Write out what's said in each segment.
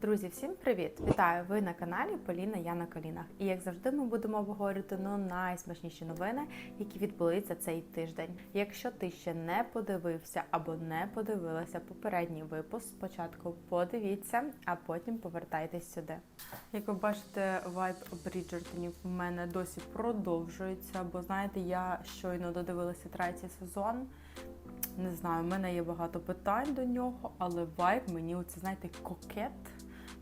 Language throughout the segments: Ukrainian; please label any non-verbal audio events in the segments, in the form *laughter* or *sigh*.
Друзі, всім привіт! Вітаю! Ви на каналі Поліна Я на колінах. І як завжди, ми будемо обговорювати ну, найсмачніші новини, які відбулися цей тиждень. Якщо ти ще не подивився або не подивилася попередній випуск, спочатку подивіться, а потім повертайтесь сюди. Як ви бачите, вайб Бріджертонів в мене досі продовжується, бо знаєте, я щойно додивилася третій сезон. Не знаю, в мене є багато питань до нього, але вайб мені оце, знаєте, кокет,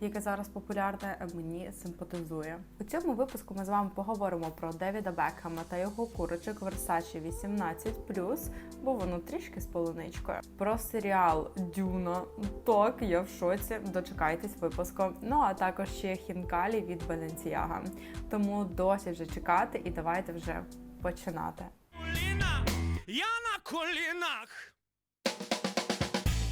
яке зараз популярне, мені симпатизує. У цьому випуску ми з вами поговоримо про Девіда Бекхема та його курочок Versace 18+, бо воно трішки з полуничкою. Про серіал Дюна. Так, я в шоці. Дочекайтесь випуску. Ну а також ще хінкалі від Balenciaga. Тому досі вже чекати і давайте вже починати. я на колінах.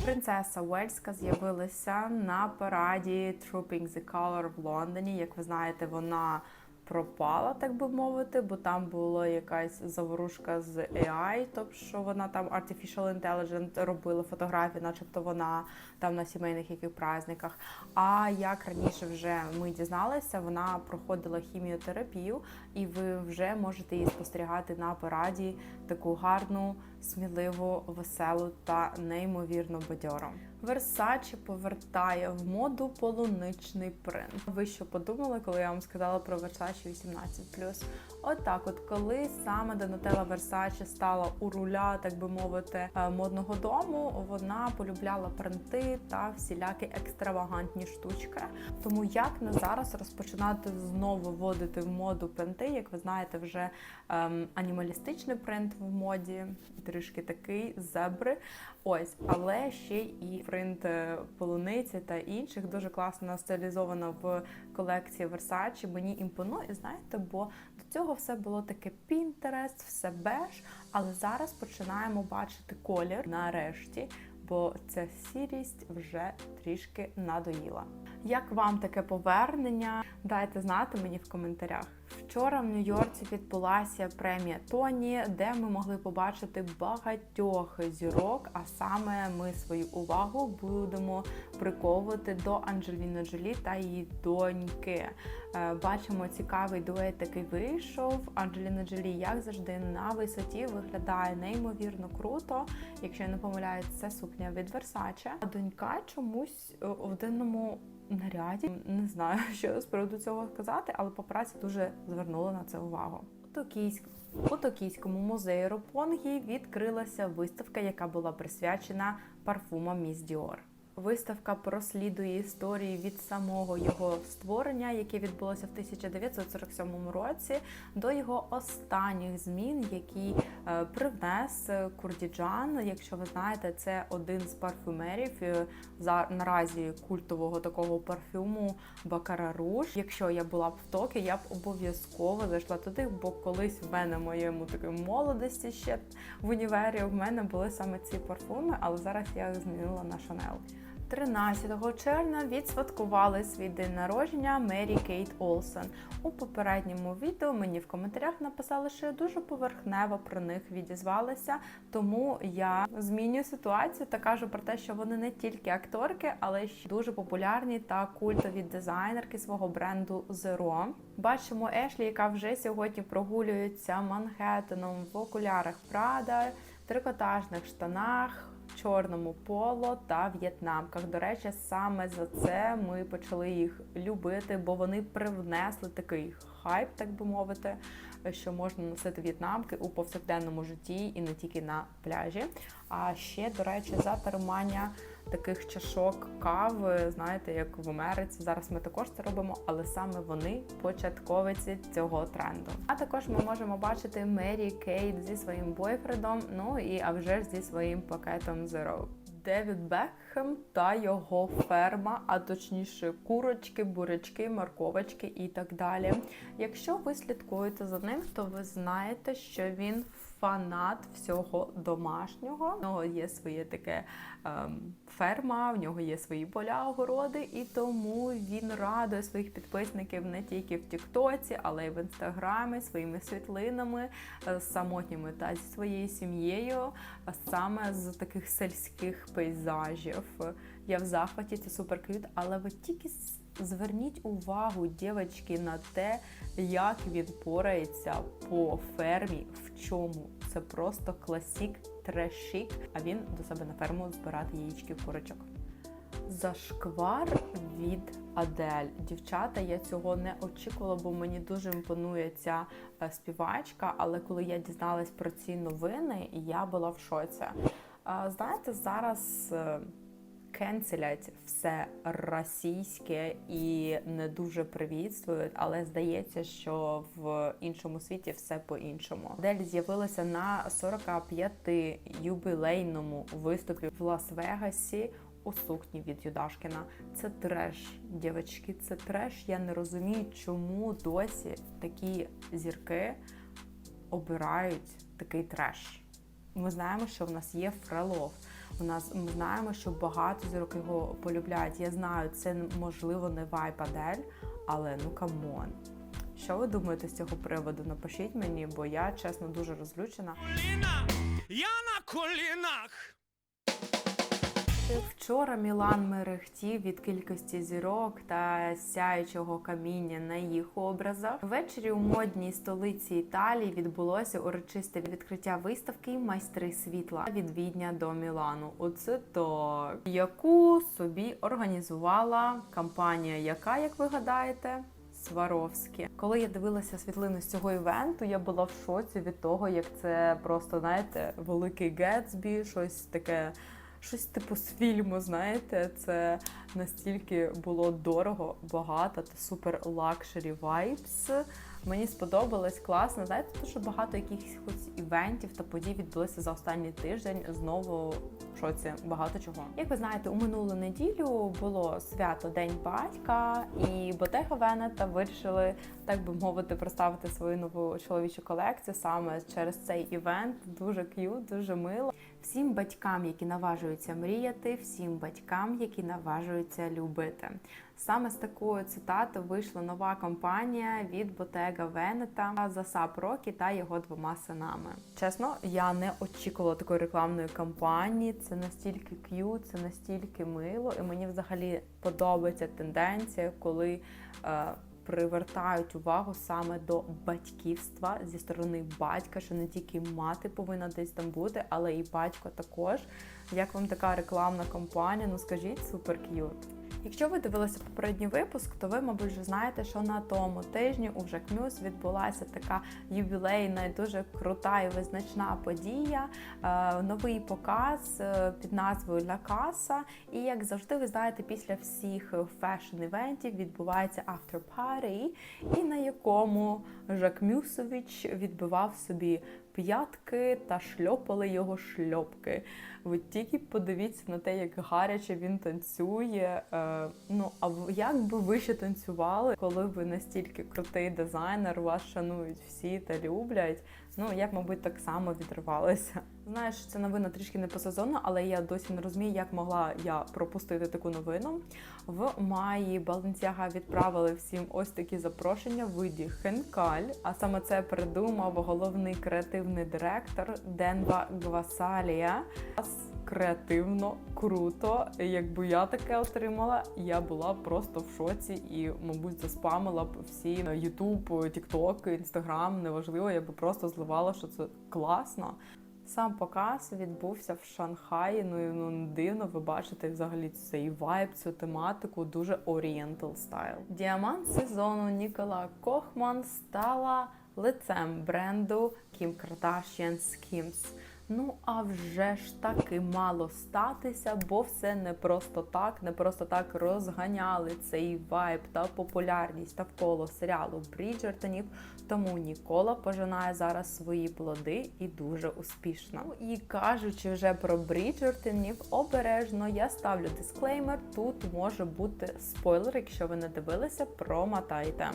Принцеса Уельська з'явилася на параді Trooping the Color в Лондоні. Як ви знаєте, вона пропала, так би мовити, бо там була якась заворушка з AI, тобто що вона там Artificial Intelligence робила фотографії, начебто вона там на сімейних яких праздниках. А як раніше вже ми дізналися, вона проходила хіміотерапію, і ви вже можете її спостерігати на параді таку гарну, сміливу, веселу та неймовірно бадьору. Версачі повертає в моду полуничний принт. Ви що подумали, коли я вам сказала про Versace 18+. Отак, от коли саме Донателла Версачі стала у руля, так би мовити, е, модного дому, вона полюбляла принти та всілякі екстравагантні штучки. Тому як на зараз розпочинати знову вводити в моду принти, як ви знаєте, вже ем, анімалістичний принт в моді, трішки такий зебри. Ось, але ще і принт е, полуниці та інших дуже класно стилізовано в колекції Versace. Мені імпонує, знаєте, бо до цього все було таке Pinterest, все беж, але зараз починаємо бачити колір нарешті, бо ця сірість вже трішки надоїла. Як вам таке повернення? Дайте знати мені в коментарях. Вчора в Нью-Йорці відбулася премія Тоні, де ми могли побачити багатьох зірок. А саме ми свою увагу будемо приковувати до Анджеліни Джолі та її доньки. Е, Бачимо, цікавий дует такий вийшов. Анджеліна Джолі, як завжди, на висоті виглядає неймовірно круто. Якщо я не помиляюсь, це сукня від Versace. А донька чомусь е, в дивному наряді. Не знаю, *laughs* що з приводу цього сказати, але по праці дуже звернула на це увагу. У Токійськ... У Токійському музеї Ропонгі відкрилася виставка, яка була присвячена парфумам Міс Діор. Виставка прослідує історії від самого його створення, яке відбулося в 1947 році, до його останніх змін, які е, привнес Курдіджан. Якщо ви знаєте, це один з парфюмерів е, за наразі культового такого парфюму Бакара Руж. Якщо я була б в Токі, я б обов'язково зайшла туди, бо колись в мене моєму такій молодості ще в універі в мене були саме ці парфуми, але зараз я їх змінила на Шанел. 13 червня відсвяткували свій день народження Мері Кейт Олсен. У попередньому відео мені в коментарях написали, що я дуже поверхнево про них відізвалася, тому я змінюю ситуацію та кажу про те, що вони не тільки акторки, але ще дуже популярні та культові дизайнерки свого бренду Zero. Бачимо Ешлі, яка вже сьогодні прогулюється Манхеттеном в окулярах Прада, трикотажних штанах чорному поло та в'єтнамках. До речі, саме за це ми почали їх любити, бо вони привнесли такий хайп, так би мовити, що можна носити в'єтнамки у повсякденному житті і не тільки на пляжі. А ще, до речі, за тримання таких чашок кави, знаєте, як в Америці. Зараз ми також це робимо, але саме вони початковиці цього тренду. А також ми можемо бачити Мері Кейт зі своїм бойфредом, ну і а вже ж зі своїм пакетом Zero. Девід Бекхем та його ферма, а точніше курочки, бурячки, морковочки і так далі. Якщо ви слідкуєте за ним, то ви знаєте, що він фанат всього домашнього. У нього є своє таке ем, ферма, в нього є свої поля, огороди, і тому він радує своїх підписників не тільки в Тіктоці, але й в інстаграмі своїми світлинами е, самотніми та зі своєю сім'єю, а саме з таких сільських пейзажів. Я в захваті, це супер к'ют, але ви тільки зверніть увагу, дівчатки, на те, як він порається по фермі. В чому? Це просто класік, трешік. А він до себе на ферму збирати яєчки курочок. Зашквар від Адель. Дівчата, я цього не очікувала, бо мені дуже імпонує ця е, співачка. Але коли я дізналась про ці новини, я була в шоці. Знаєте, зараз е, кенселять все російське і не дуже привітствують, але здається, що в іншому світі все по-іншому. Адель з'явилася на 45-юбілейному виступі в Лас-Вегасі у сукні від Юдашкіна. Це треш, дівчатки, це треш. Я не розумію, чому досі такі зірки обирають такий треш. Ми знаємо, що в нас є Фрелов. У нас ми знаємо, що багато зірок його полюбляють. Я знаю, це можливо не вайп Адель, але ну камон. Що ви думаєте з цього приводу? Напишіть мені, бо я чесно дуже розлючена. Я на колінах. Вчора Мілан мерехтів від кількості зірок та сяючого каміння на їх образах. Ввечері у модній столиці Італії відбулося урочисте відкриття виставки Майстри світла від Відня до Мілану. Оце так, яку собі організувала компанія, яка, як ви гадаєте, Сваровські. Коли я дивилася світлини з цього івенту, я була в шоці від того, як це просто знаєте, великий Гетсбі, щось таке. Щось типу з фільму, знаєте, це настільки було дорого, багато та супер лакшері вайбс. Мені сподобалось класно. Знаєте, що багато якихось івентів та подій відбулися за останній тиждень. Знову в шоці багато чого. Як ви знаєте, у минулу неділю було свято День батька, і Ботега Венета вирішили, так би мовити, представити свою нову чоловічу колекцію саме через цей івент. Дуже к'ют, дуже мило. Всім батькам, які наважуються мріяти, всім батькам, які наважуються любити. Саме з такою цитатою вийшла нова кампанія від Ботега Венета за Сап Рокі та його двома синами. Чесно, я не очікувала такої рекламної кампанії. Це настільки к'ют, це настільки мило, і мені взагалі подобається тенденція, коли. Е, Привертають увагу саме до батьківства зі сторони батька, що не тільки мати повинна десь там бути, але і батько також. Як вам така рекламна кампанія? Ну скажіть, супер к'ют. Якщо ви дивилися попередній випуск, то ви, мабуть, вже знаєте, що на тому тижні у Жак Мюс відбулася така ювілейна і дуже крута і визначна подія. Е, новий показ е, під назвою Ля Каса. І як завжди, ви знаєте, після всіх фешн-івентів відбувається after party, і на якому Жак Мюсович відбивав собі п'ятки та шльопали його шльопки. Ви тільки подивіться на те, як гаряче він танцює. Е, ну а як би ви ще танцювали, коли ви настільки крутий дизайнер, вас шанують всі та люблять. Ну я б, мабуть, так само відривалася. Знаєш, ця новина трішки не по сезону, але я досі не розумію, як могла я пропустити таку новину. В маї Balenciaga відправили всім ось такі запрошення в виді хенкаль. А саме це придумав головний креативний директор Денва Гвасалія. Креативно, круто. Якби я таке отримала, я була просто в шоці і, мабуть, заспамила б всі Ютуб, TikTok, Instagram, неважливо, я би просто зливала, що це класно. Сам показ відбувся в Шанхаї. Ну і ну дивно, ви бачите взагалі цей вайб, цю тематику, дуже орієнтал стайл. Діамант сезону Нікола Кохман стала лицем бренду Kim Kardashian Skims. Ну а вже ж таки мало статися, бо все не просто так, не просто так розганяли цей вайб та популярність навколо серіалу Бріджертонів. Тому Нікола пожинає зараз свої плоди і дуже успішно. Ну і кажучи вже про Бріджертонів, обережно я ставлю дисклеймер. Тут може бути спойлер, якщо ви не дивилися, промотайте.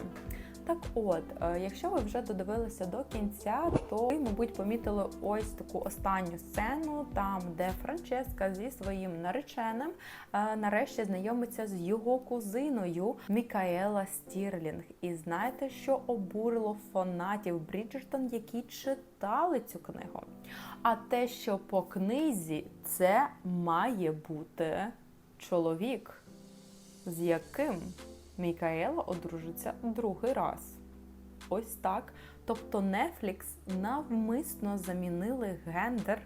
Так от, е, якщо ви вже додивилися до кінця, то ви, мабуть, помітили ось таку останню сцену, там, де Франческа зі своїм нареченим е, нарешті знайомиться з його кузиною Мікаела Стірлінг. І знаєте, що обурило фанатів Бріджертон, які читали цю книгу? А те, що по книзі це має бути чоловік, з яким Мікаела одружиться другий раз. Ось так. Тобто Netflix навмисно замінили гендер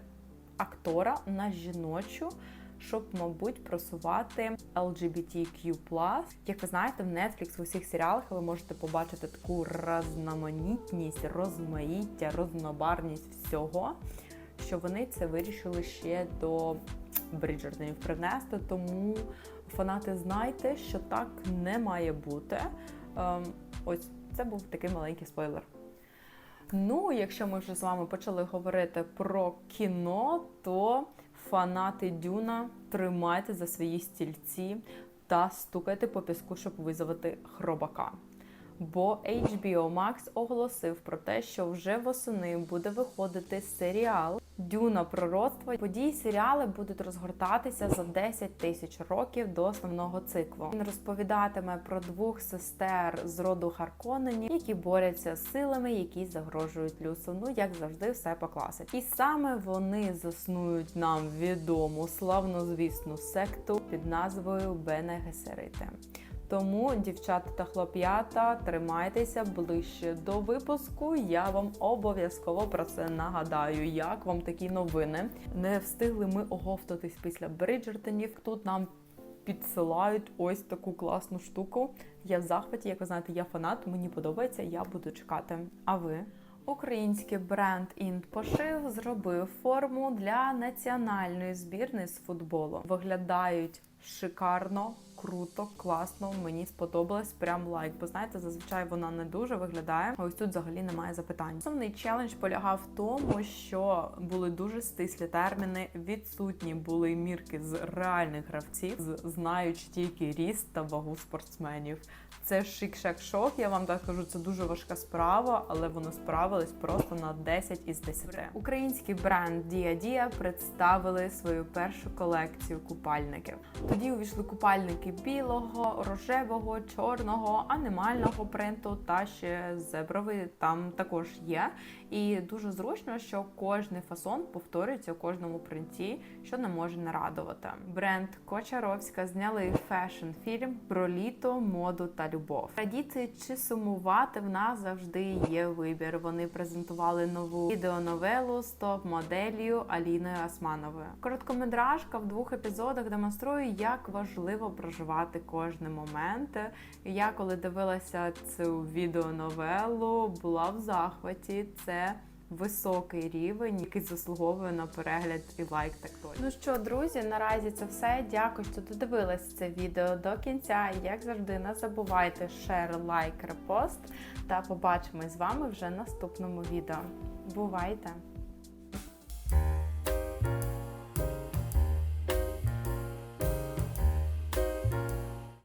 актора на жіночу, щоб, мабуть, просувати LGBTQ+. Як ви знаєте, в Netflix в усіх серіалах ви можете побачити таку різноманітність, розмаїття, рознобарність всього, що вони це вирішили ще до Бріджертонів привнести. Тому фанати знайте, що так не має бути. Ем, ось це був такий маленький спойлер. Ну, якщо ми вже з вами почали говорити про кіно, то фанати Дюна тримайте за свої стільці та стукайте по піску, щоб визвати хробака. Бо HBO Max оголосив про те, що вже восени буде виходити серіал Дюна пророцтво. Події серіали будуть розгортатися за 10 тисяч років до основного циклу. Він розповідатиме про двох сестер з роду Харконені, які борються з силами, які загрожують люсу. Ну як завжди, все по класиці. І саме вони заснують нам відому славнозвісну секту під назвою Бене Гесерити. Тому, дівчата та хлоп'ята, тримайтеся ближче до випуску. Я вам обов'язково про це нагадаю. Як вам такі новини? Не встигли ми оговтатись після Бриджертонів. Тут нам підсилають ось таку класну штуку. Я в захваті, як ви знаєте, я фанат, мені подобається, я буду чекати. А ви? Український бренд Інт Пошив зробив форму для національної збірної з футболу. Виглядають шикарно, круто, класно. Мені сподобалось. Прям лайк. Бо знаєте, зазвичай вона не дуже виглядає. А ось тут взагалі немає запитань. Основний челендж полягав в тому, що були дуже стислі терміни. Відсутні були мірки з реальних гравців, з- знаючи тільки ріст та вагу спортсменів. Це шик-шак-шок. Я вам так кажу, це дуже важка справа, але вони справились просто на 10 із 10. Український бренд Dia Dia представили свою першу колекцію купальників. Тоді увійшли купальники білого, рожевого, чорного, анімального принту та ще зебровий там також є. І дуже зручно, що кожний фасон повторюється у кожному принті, що не може не радувати. Бренд Кочаровська зняли фешн-фільм про літо, моду та любов. Радіти чи сумувати в нас завжди є вибір. Вони презентували нову відеоновелу з топ-моделлю Аліною Османовою. Короткометражка в двох епізодах демонструє, як важливо проживати кожний момент. Я коли дивилася цю відеоновелу, була в захваті. Це високий рівень, який заслуговує на перегляд і лайк так точно. Ну що, друзі, наразі це все. Дякую, що додивились це відео до кінця. Як завжди, не забувайте шер, лайк, репост. Та побачимось з вами вже в наступному відео. Бувайте!